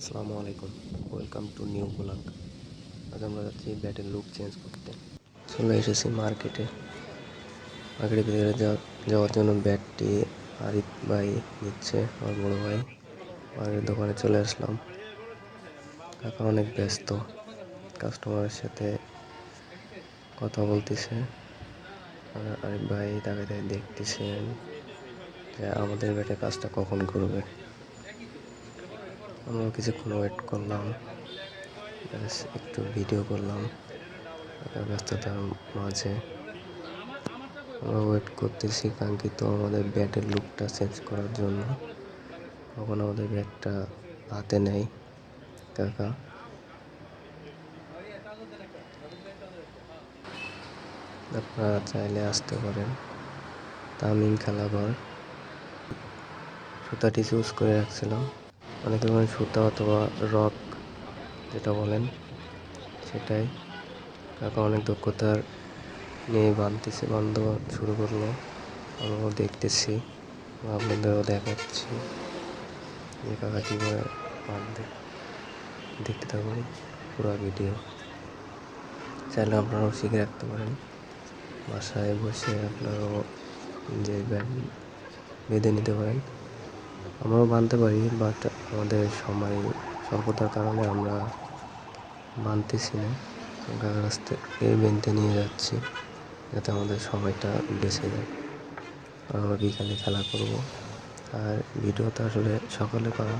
আসসালামু আলাইকুম। Welcome to new blog আজ আমরা যাচ্ছি ব্যাটের লুক চেঞ্জ করতে। চলে এসেছি মার্কেটে মার্কেটের ভিতরে যাওয়ার জন্য ব্যাটটি আরিফ ভাই নিচ্ছে, আমার বড় ভাই। মার্কেটের দোকানে চলে আসলাম। কাকা অনেক ব্যস্ত। কাস্টমারের সাথে কথা বলতেছে। আর আরিফ ভাই তাকে দেখতেছেন যে আমাদের ব্যাটে কাজটা কখন করবে। আমরা কিছুক্ষণ ওয়েট করলাম। একটু ভিডিও করলাম। ব্যস্ততার মাঝে। আমরা ওয়েট করতেছি কাঙ্ক্ষিত আমাদের ব্যাটের লুকটা চেঞ্জ করার জন্য। তখন আমাদের ব্যাটটা হাতে নেয় কাকা? আপনারা চাইলে আসতে পারেন। তামিম খেলাঘর। সুতাটি চুজ করে রাখছিলাম। অনেকে বলেন সুতা অথবা রক যেটা বলেন, সেটাই। কাকা অনেক দক্ষতার নিয়ে বাঁধতেছে বান্ধব শুরু করল। আমরাও দেখতেছি আপনাদেরও দেখাচ্ছি যে কাকা কীভাবে বাঁধবে। দেখতে থাকুন, পুরো ভিডিও। চাইলে আপনারাও শিখে রাখতে পারেন। বাসায় বসে আপনারাও যে ব্যান্ড বেঁধে নিতে পারেন। আমরাও বানতে পারি বাট আমাদের সময় স্বল্পতার কারণে আমরা বানতেছি না। কাছ থেকে বেনতে নিয়ে যাচ্ছি, যাতে আমাদের সময়টা বেঁচে যায়। আমরা বিকালে খেলা করব। আর ভিডিওটা আসলে সকালে করা।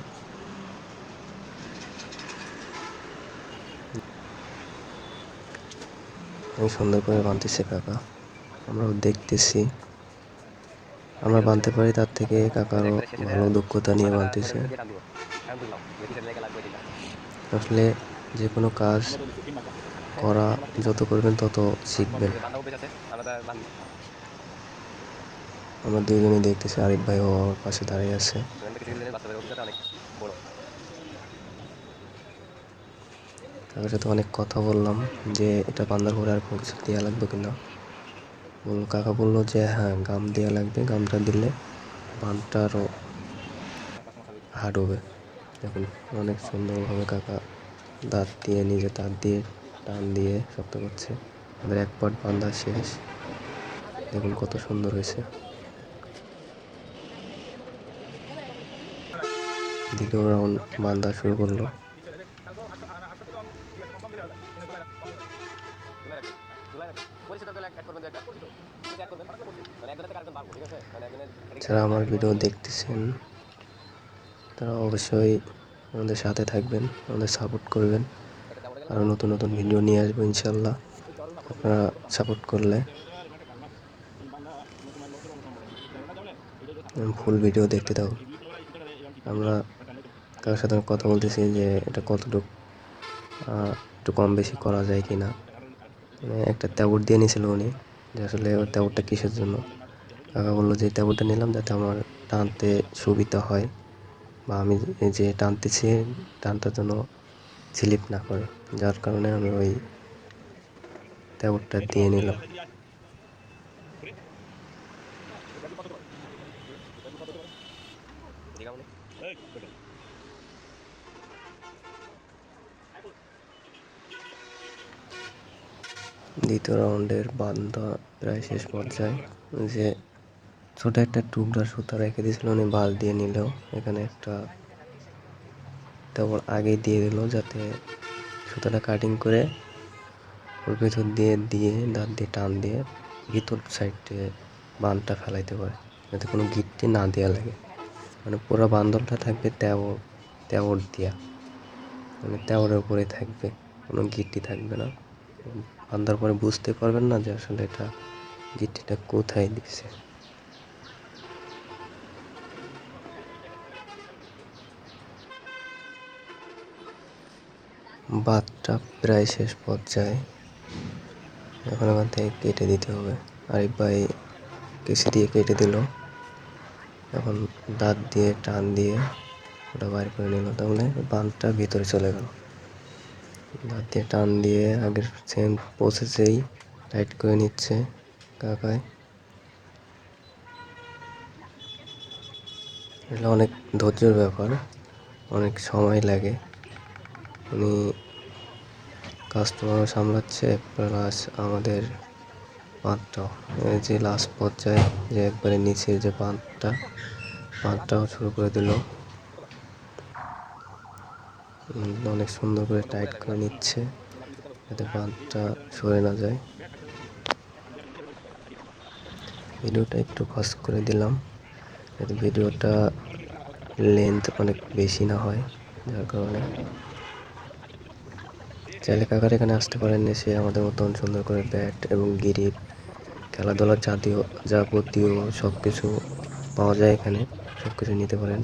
অনেক সুন্দর করে বানতেছে কাকা। আমরাও দেখতেছি। আমরা বানতে পারি তার থেকে কাকারও ভালো দক্ষতা নিয়ে বানতেছে আসলে যে কোনো কাজ করা যত করবেন তত শিখবেন। আমরা দুইজনে দেখতেছি, আরিফ ভাই ও আমার পাশে দাঁড়িয়ে আছে। কাকার সাথে অনেক কথা বললাম যে এটা বান্দার পরে আর কিছু দেওয়া লাগবে কিনা। বলল, কাকা বলল যে হ্যাঁ গাম দেওয়া লাগবে, গামটা দিলে বানটা আরও হার্ড হবে। দেখুন, অনেক সুন্দরভাবে কাকা দাঁত দিয়ে, নিজে দাঁত দিয়ে, টান দিয়ে শক্ত করছে। আমাদের এক পাট বান্ধা শেষ। দেখুন কত সুন্দর হয়েছে। দ্বিতীয় রাউন্ড বান্ধা শুরু করল। যারা আমার ভিডিও দেখতেছেন তারা অবশ্যই আমাদের সাথে থাকবেন আমাদের সাপোর্ট করবেন। আরও নতুন নতুন ভিডিও নিয়ে আসব ইনশাল্লাহ। আপনারা সাপোর্ট করলে। ফুল ভিডিও দেখতে দাও আমরা কারোর সাথে কথা বলতেছি যে এটা কতটুকু একটু কম বেশি করা যায় কি না একটা তাবুট দিয়ে নিয়েছিল উনি যে আসলে ওই তাবুটটা কিসের জন্য। কাকা বলল যে তাবুটটা নিলাম যাতে আমার টানতে সুবিধা হয় বা আমি যে- টানতেছি টানটার জন্য স্লিপ না করে। যার কারণে আমি ওই তাবুটটা দিয়ে নিলাম। দ্বিতীয় রাউন্ডের বান্ধা প্রায় শেষ পর্যায়ে। যে ছোট একটা টুকরা সুতা রেখে দিয়েছিল, উনি বাল দিয়ে নিলেও। এখানে একটা তারপর আগে দিয়ে দিল যাতে সুতাটা কাটিং করে ওর ভেতর দিয়ে দিয়ে, দাঁত দিয়ে, টান দিয়ে ভিতর সাইডে বানটা ফেলাইতে পারে, যাতে কোনো গিটটি না দেওয়া লাগে। মানে পুরো বান্দলটা থাকবে তেও তেওর দিয়া। মানে তেওরের উপরে থাকবে, কোনো গিটটি থাকবে না। বান্ধার পরে বুঝতে পারবেন না যে আসলে এটা গিট্টিটা কোথায় দিচ্ছে বাতটা প্রায় শেষ পর্যায়ে এখন এখান থেকে কেটে দিতে হবে। আরিফ ভাই কেসি দিয়ে কেটে দিল। এখন দাঁত দিয়ে, টান দিয়ে ওটা বাইর করে নিল। তাহলে বাঁধটা ভিতরে চলে গেল। দিয়ে টান দিয়ে আগের সেম প্রসেসেই টাইট করে নিচ্ছে কাকায় এটা অনেক ধৈর্যের ব্যাপার, অনেক সময় লাগে। উনি কাস্টমারও সামলাচ্ছে প্লাস আমাদের এই যে লাস্ট পর্যায়ে যে একবারে নিচের যে বাঁধটা বাঁধটাও শুরু করে দিল। অনেক সুন্দর করে টাইট করে নিচ্ছে, যাতে বাঁধটা সরে না যায়। ভিডিওটা একটু ফাস্ট করে দিলাম, যাতে ভিডিওটা লেন্থ অনেক বেশি না হয়, যার কারণে। চাইলে কাকার এখানে আসতে পারেন, এসে আমাদের মতন সুন্দর করে ব্যাট এবং গিরিপ, খেলাধুলার জাতীয়, যাবতীয় সব কিছু পাওয়া যায় এখানে সব কিছু নিতে পারেন।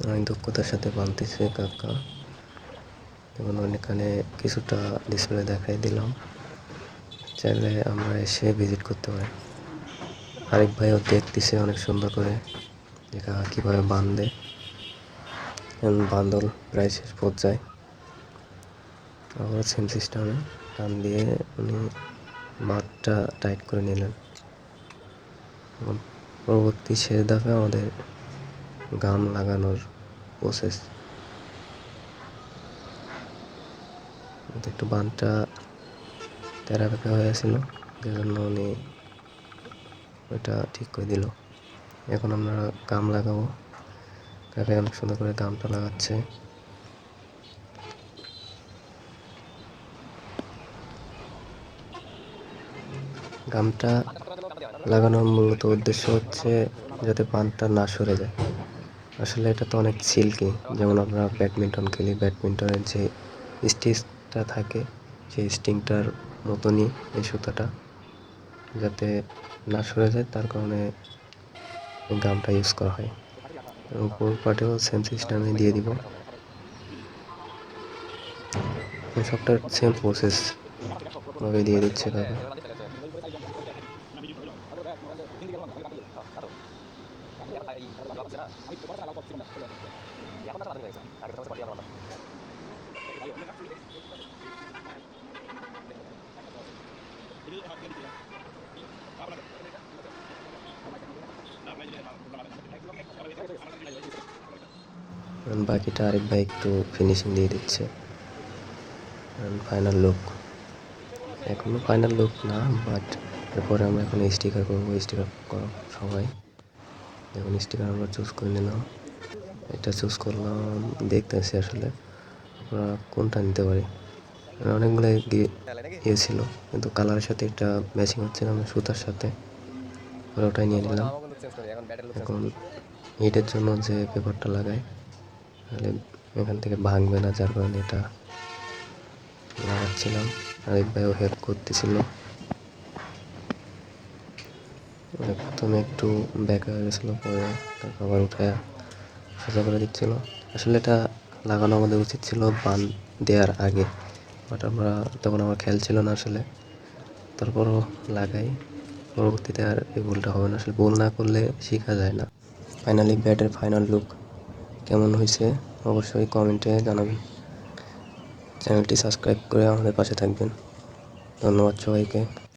অনেক দক্ষতার সাথে বানতেছে কাকা। এবং এখানে কিছুটা ডিসপ্লে দেখাই দিলাম। চাইলে আমরা এসে ভিজিট করতে পারি। আরেক ভাইও দেখতেছে অনেক সুন্দর করে যে কাকা কীভাবে বাঁধে। বান্দল প্রায় শেষ পর্যায়ে। আবার সেম সিস্টেমে টান দিয়ে উনি বাঁধটা টাইট করে নিলেন। পরবর্তী শেষ ধাপে আমাদের গাম লাগানোর প্রসেস একটু বাঁধটা তেরা বেঁকা হয়ে ছিল যে জন্য উনি ওইটা ঠিক করে দিল। এখন আমরা গাম লাগাবো। কাকে অনেক সুন্দর করে গামটা লাগাচ্ছে। গামটা লাগানোর মূলত উদ্দেশ্য হচ্ছে যাতে পানটা না সরে যায়। আসলে এটা তো অনেক সিল্কি। যেমন আমরা ব্যাডমিন্টন খেলি, ব্যাডমিন্টনের যে স্টিচটা থাকে, সেই স্টিংটার মতনই এই সুতাটা, যাতে না সরে যায়, তার কারণে গামটা ইউজ করা হয়। উপর পাটেও সেম সিস্টেমে দিয়ে দিব। সবটা সেম প্রসেস ভাবে দিয়ে দিচ্ছে কাকা বাকিটা আরেক ভাই একটু ফিনিশিং দিয়ে দিচ্ছে। ফাইনাল লুক এখনও ফাইনাল লুক না বাট এরপরে আমরা এখন স্টিকার করব স্টিকার করো সবাই। এখন স্টিকার আমরা চুজ করে নিলাম। এটা চুজ করলাম, দেখতেছি আসলে। আমরা কোনটা নিতে পারি? মানে অনেকগুলো ইয়ে ছিল কিন্তু কালারের সাথে এটা ম্যাচিং হচ্ছে না সুতার সাথে। ওটাই নিয়ে নিলাম। এখন হিটের জন্য যে পেপারটা লাগায় তাহলে এখান থেকে ভাঙবে না, যার কারণে এটা লাগাচ্ছিলাম। আরেক ভাইও হেল্প করতেছিল। প্রথমে একটু ব্যাকা হয়ে গেছিল, পরে তারপর আবার উঠে সোজা করে দিচ্ছিল। আসলে এটা লাগানো আমাদের উচিত ছিল বান দেওয়ার আগে। বাট আমরা তখন আমার খেয়াল ছিল না আসলে। তারপরও লাগাই। পরবর্তীতে আর এই ভুলটা হবে না। আসলে ভুল না করলে শেখা যায় না। ফাইনালি ব্যাটের ফাইনাল লুক কেমন হয়েছে অবশ্যই কমেন্টে জানাবেন। চ্যানেলটি সাবস্ক্রাইব করে আমাদের পাশে থাকবেন। ধন্যবাদ সবাইকে।